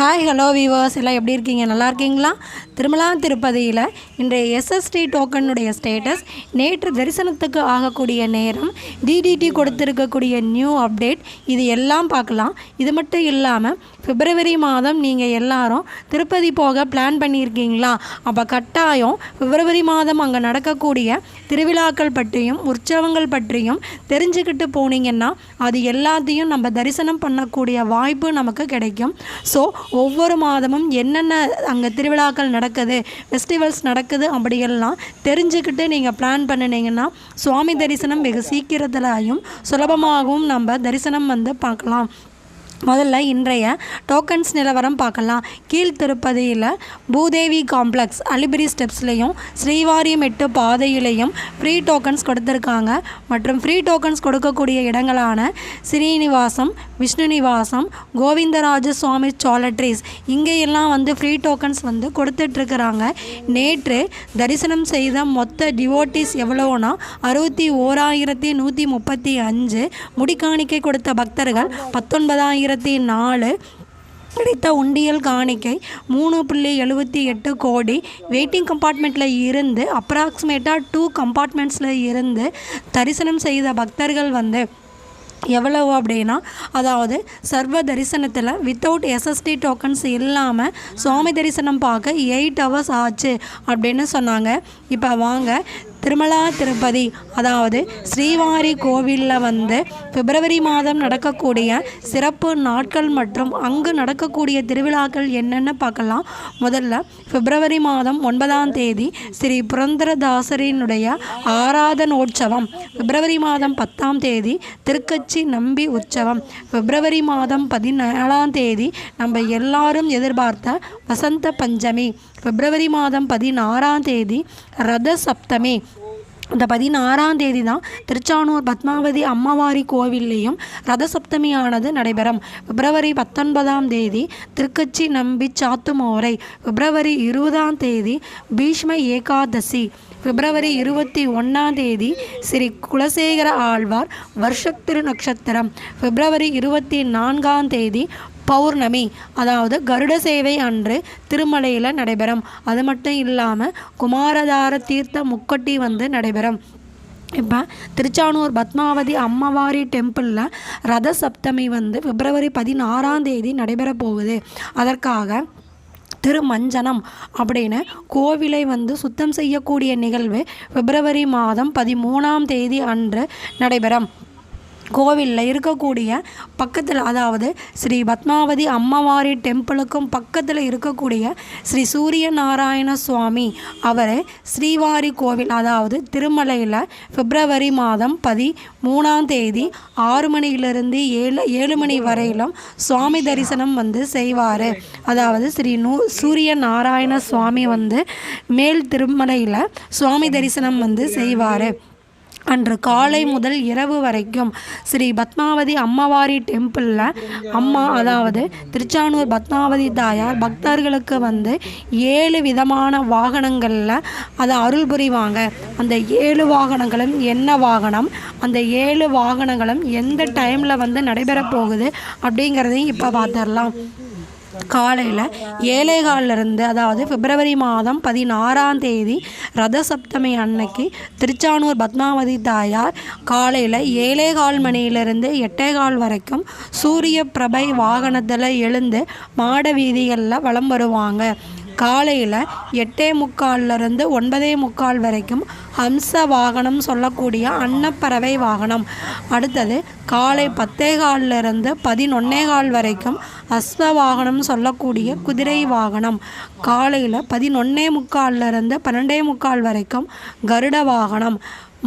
Hi hello viewers எல்லாம் எப்படி இருக்கீங்க? நல்லா இருக்கீங்களா? திருமலா திருப்பதியில் இன்றைய எஸ்எஸ்டி டோக்கனுடைய ஸ்டேட்டஸ் நேற்று தரிசனத்துக்கு ஆகக்கூடிய நேரம் டிடிடி கொடுத்துருக்கக்கூடிய நியூ அப்டேட் இது எல்லாம் பார்க்கலாம். இது மட்டும் இல்லாமல் பிப்ரவரி மாதம் நீங்கள் எல்லாரும் திருப்பதி போக பிளான் பண்ணியிருக்கீங்களா? அப்போ கட்டாயம் பிப்ரவரி மாதம் அங்கே நடக்கக்கூடிய திருவிழாக்கள் பற்றியும் உற்சவங்கள் பற்றியும் தெரிஞ்சுக்கிட்டு போனீங்கன்னா அது எல்லாத்தையும் நம்ம தரிசனம் பண்ணக்கூடிய வாய்ப்பு நமக்கு கிடைக்கும். ஸோ ஒவ்வொரு மாதமும் என்னென்ன அங்கே திருவிழாக்கள் நடக்குது ஃபெஸ்டிவல்ஸ் நடக்குது அப்படியெல்லாம் தெரிஞ்சுக்கிட்டு நீங்கள் பிளான் பண்ணினீங்கன்னா சுவாமி தரிசனம் வெகு சீக்கிரத்திலையும் சுலபமாகவும் நம்ம தரிசனம் வந்து பார்க்கலாம். முதல்ல இன்றைய டோக்கன்ஸ் நிலவரம் பார்க்கலாம். கீழ் திருப்பதியில் பூதேவி காம்ப்ளெக்ஸ் அலிபிரி ஸ்டெப்ஸ்லேயும் ஸ்ரீவாரியமெட்டு பாதையிலையும் ஃப்ரீ டோக்கன்ஸ் கொடுத்துருக்காங்க. மற்றும் ஃப்ரீ டோக்கன்ஸ் கொடுக்கக்கூடிய இடங்களான ஸ்ரீனிவாசம் விஷ்ணு நிவாசம் கோவிந்தராஜ சுவாமி சாலட்ரிஸ் இங்கேயெல்லாம் வந்து ஃப்ரீ டோக்கன்ஸ் வந்து கொடுத்துட்ருக்குறாங்க. நேற்று தரிசனம் செய்த மொத்த டிவோட்டிஸ் எவ்வளோனா அறுபத்தி ஓராயிரத்தி நூற்றி முப்பத்தி அஞ்சு. முடிக்காணிக்கை கொடுத்த பக்தர்கள் பத்தொன்பதாயிரம் பத்தொன்பதாயிரத்தி நாலு கிடைத்த உண்டியல் காணிக்கை மூணு புள்ளி எழுபத்தி எட்டு கோடி. வெயிட்டிங் கம்பார்ட்மெண்ட்டில் இருந்து அப்ராக்சிமேட்டாக டூ கம்பார்ட்மெண்ட்ஸில் இருந்து தரிசனம் செய்த பக்தர்கள் வந்து எவ்வளவு அப்படின்னா அதாவது சர்வ தரிசனத்தில் வித்தவுட் எஸ்எஸ்டி டோக்கன்ஸ் இல்லாமல் சுவாமி தரிசனம் பார்க்க எயிட் ஹவர்ஸ் ஆச்சு அப்படின்னு சொன்னாங்க. இப்போ வாங்க திருமலா திருப்பதி அதாவது ஸ்ரீவாரி கோவிலில் வந்து பிப்ரவரி மாதம் நடக்கக்கூடிய சிறப்பு நாட்கள் மற்றும் அங்கு நடக்கக்கூடிய திருவிழாக்கள் என்னென்னு பார்க்கலாம். முதல்ல பிப்ரவரி மாதம் ஒன்பதாம் தேதி ஸ்ரீ புரந்தரதாசரினுடைய ஆராதனோற்சவம். பிப்ரவரி மாதம் பத்தாம் தேதி திருக்கச்சி நம்பி உற்சவம். பிப்ரவரி மாதம் பதினேழாம் தேதி நம்ம எல்லாரும் எதிர்பார்த்த வசந்த பஞ்சமி. பிப்ரவரி மாதம் பதினாறாம் தேதி ரத சப்தமி. இந்த பதினாறாம் தேதி தான் திருச்சானூர் பத்மாவதி அம்மவாரி கோவில்லையும் ரதசப்தமியானது நடைபெறும். பிப்ரவரி பத்தொன்பதாம் தேதி திருக்கச்சி நம்பி சாத்துமோரை. பிப்ரவரி இருபதாம் தேதி பீஷ்ம ஏகாதசி. பிப்ரவரி இருபத்தி ஒன்றாம் தேதி ஸ்ரீ குலசேகர ஆழ்வார் வருஷத்திரு நட்சத்திரம். பிப்ரவரி இருபத்தி நான்காம் தேதி பௌர்ணமி அதாவது கருட சேவை அன்று திருமலையில் நடைபெறும். அது மட்டும் இல்லாமல் குமாரதார தீர்த்த முக்கட்டி வந்து நடைபெறும். இப்போ திருச்சானூர் பத்மாவதி அம்மவாரி டெம்பிளில் ரத சப்தமி வந்து பிப்ரவரி பதினாறாம் தேதி நடைபெற போகுது. அதற்காக திருமஞ்சனம் அப்படின்னு கோவிலை வந்து சுத்தம் செய்யக்கூடிய நிகழ்வு பிப்ரவரி மாதம் பதிமூணாம் தேதி அன்று நடைபெறும். கோவிலில் இருக்கக்கூடிய பக்கத்தில் அதாவது ஸ்ரீ பத்மாவதி அம்மவாரி டெம்பிளுக்கும் பக்கத்தில் இருக்கக்கூடிய ஸ்ரீ சூரிய நாராயண சுவாமி அவர் ஸ்ரீவாரி கோவில் அதாவது திருமலையில் பிப்ரவரி மாதம் பதி மூணாம் தேதி ஆறு மணியிலிருந்து ஏழு ஏழு மணி வரையிலும் சுவாமி தரிசனம் வந்து செய்வார். அதாவது ஸ்ரீ நூ சூரிய நாராயண சுவாமி வந்து மேல் திருமலையில் சுவாமி தரிசனம் வந்து செய்வார். அன்று காலை முதல் இரவு வரைக்கும் ஸ்ரீ பத்மாவதி அம்மவாரி டெம்பிளில் அம்மா அதாவது திருச்சானூர் பத்மாவதி தாயார் பக்தர்களுக்கு வந்து ஏழு விதமான வாகனங்களில் அதை அருள் புரிவாங்க. அந்த ஏழு வாகனங்களும் என்ன வாகனம்? அந்த ஏழு வாகனங்களும் எந்த டைமில் வந்து நடைபெற போகுது? அப்படிங்கிறதையும் இப்போ பார்த்துடலாம் காலையில் ஏழைகாலிலிருந்து அதாவது பிப்ரவரி மாதம் பதினாறாம் தேதி ரத சப்தமி அன்னைக்கு திருச்சானூர் பத்மாவதி தாயார் காலையில் ஏழேகால் மணியிலிருந்து எட்டேகால் வரைக்கும் சூரிய பிரபை வாகனத்தில் எழுந்து மாட வீதிகளில் வலம் வருவாங்க. காலையில் எட்டே முக்கால்லேருந்து ஒன்பதே முக்கால் வரைக்கும் ஹம்ச வாகனம் சொல்லக்கூடிய அன்னப்பறவை வாகனம். அடுத்தது காலை பத்தே காலிலிருந்து பதினொன்னே கால் வரைக்கும் அஸ்வ வாகனம் சொல்லக்கூடிய குதிரை வாகனம். காலையில் பதினொன்னே முக்கால்லேருந்து பன்னெண்டே முக்கால் வரைக்கும் கருட வாகனம்.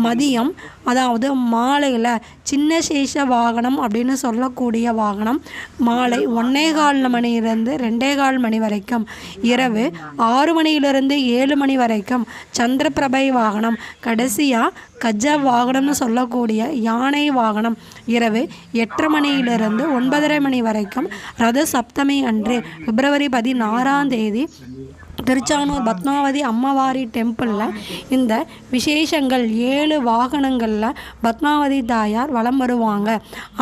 மதியம் அதாவது மாலையில் சின்ன சேஷ வாகனம் அப்படின்னு சொல்லக்கூடிய வாகனம் மாலை ஒன்னே கால் மணியிலிருந்து ரெண்டே கால் மணி வரைக்கும். இரவு ஆறு மணியிலிருந்து ஏழு மணி வரைக்கும் சந்திரபிரபை வாகனம். கடைசியாக கஜ வாகனம்னு சொல்லக்கூடிய யானை வாகனம். இரவு எட்டரை மணியிலிருந்து ஒன்பதரை மணி வரைக்கும் ரத சப்தமி அன்று பிப்ரவரி பதினாறாம் தேதி திருச்சானூர் பத்மாவதி அம்மவாரி டெம்பிளில் இந்த விசேஷங்கள் ஏழு வாகனங்களில் பத்மாவதி தாயார் வலம் வருவாங்க.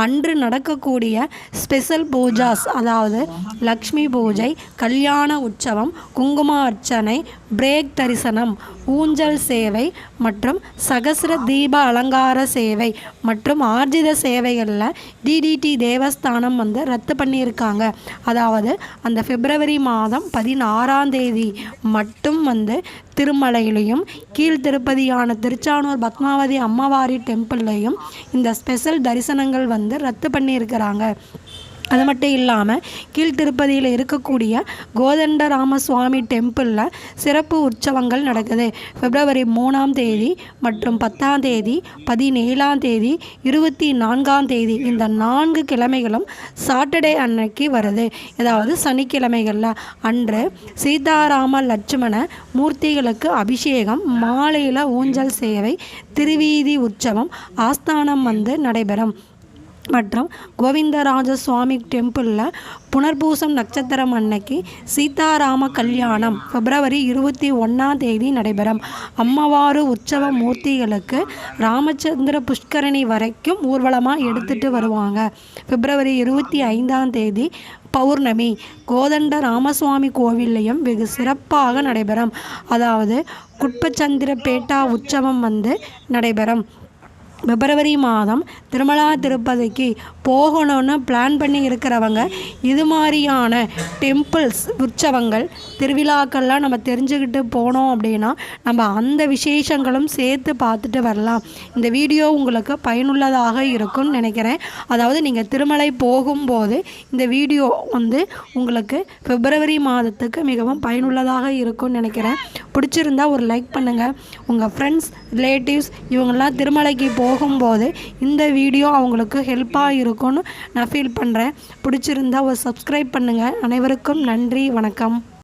அன்று நடக்கக்கூடிய ஸ்பெஷல் பூஜாஸ் அதாவது லக்ஷ்மி பூஜை கல்யாண உற்சவம் குங்கும அர்ச்சனை பிரேக் தரிசனம் ஊஞ்சல் சேவை மற்றும் சகசிர தீப அலங்கார சேவை மற்றும் ஆர்ஜித சேவைகளில் டிடிடி தேவஸ்தானம் வந்து ரத்து பண்ணியிருக்காங்க. அதாவது அந்த பிப்ரவரி மாதம் பதினாறாம் தேதி மட்டும் வந்து திருமலையிலையும் கீழ் திருப்பதியான திருச்சானூர் பத்மாவதி அம்மாவாரி டெம்பிள்லையும் இந்த ஸ்பெஷல் தரிசனங்கள் வந்து ரத்து பண்ணியிருக்கிறாங்க. அது மட்டும் இல்லாமல் கீழ்த்திருப்பதியில் இருக்கக்கூடிய கோதண்டராம சுவாமி டெம்பிளில் சிறப்பு உற்சவங்கள் நடக்குது. பிப்ரவரி மூணாம் தேதி மற்றும் பத்தாம் தேதி பதினேழாம் தேதி இருபத்தி நான்காம் தேதி இந்த நான்கு கிழமைகளும் சாட்டர்டே அன்னைக்கு வருது. அதாவது சனிக்கிழமைகளில் அன்று சீதாராம லட்சுமண மூர்த்திகளுக்கு அபிஷேகம் மாலையில் ஊஞ்சல் சேவை திருவீதி உற்சவம் ஆஸ்தானம் வந்து நடைபெறும். மற்றும் கோவிந்தராஜ சுவாமி டெம்பிளில் புனர்பூசம் நட்சத்திரம் அன்னைக்கு சீதாராம கல்யாணம் பிப்ரவரி இருபத்தி ஒன்றாம் தேதி நடைபெறும். அம்மவாறு உற்சவ மூர்த்திகளுக்கு ராமச்சந்திர புஷ்கரணி வரைக்கும் ஊர்வலமாக எடுத்துகிட்டு வருவாங்க. பிப்ரவரி இருபத்தி ஐந்தாம் தேதி பௌர்ணமி கோதண்ட ராமசுவாமி கோவில்லையும் வெகு சிறப்பாக நடைபெறும். அதாவது குட்பச்சந்திர பேட்டா உற்சவம் வந்து நடைபெறும். பிப்ரவரி மாதம் திருமலா திருப்பதிக்கு போகணும்னு பிளான் பண்ணி இருக்கிறவங்க இது மாதிரியான டெம்பிள்ஸ் உற்சவங்கள் திருவிழாக்கள்லாம் நம்ம தெரிஞ்சுக்கிட்டு போனோம் அப்படின்னா நம்ம அந்த விசேஷங்களும் சேர்த்து பார்த்துட்டு வரலாம். இந்த வீடியோ உங்களுக்கு பயனுள்ளதாக இருக்கும்னு நினைக்கிறேன். அதாவது நீங்கள் திருமலை போகும்போது இந்த வீடியோ வந்து உங்களுக்கு பிப்ரவரி மாதத்துக்கு மிகவும் பயனுள்ளதாக இருக்கும்னு நினைக்கிறேன். பிடிச்சிருந்தா ஒரு லைக் பண்ணுங்கள் உங்கள் ஃப்ரெண்ட்ஸ் ரிலேட்டிவ்ஸ் இவங்கெல்லாம் திருமலைக்கு போகும்போது இந்த வீடியோ அவங்களுக்கு ஹெல்ப்பாக இருக்கும் இருக்கும்னு நான் ஃபீல் பண்ணுறேன் பிடிச்சிருந்தா ஒரு சப்ஸ்கிரைப் பண்ணுங்கள் அனைவருக்கும் நன்றி வணக்கம்.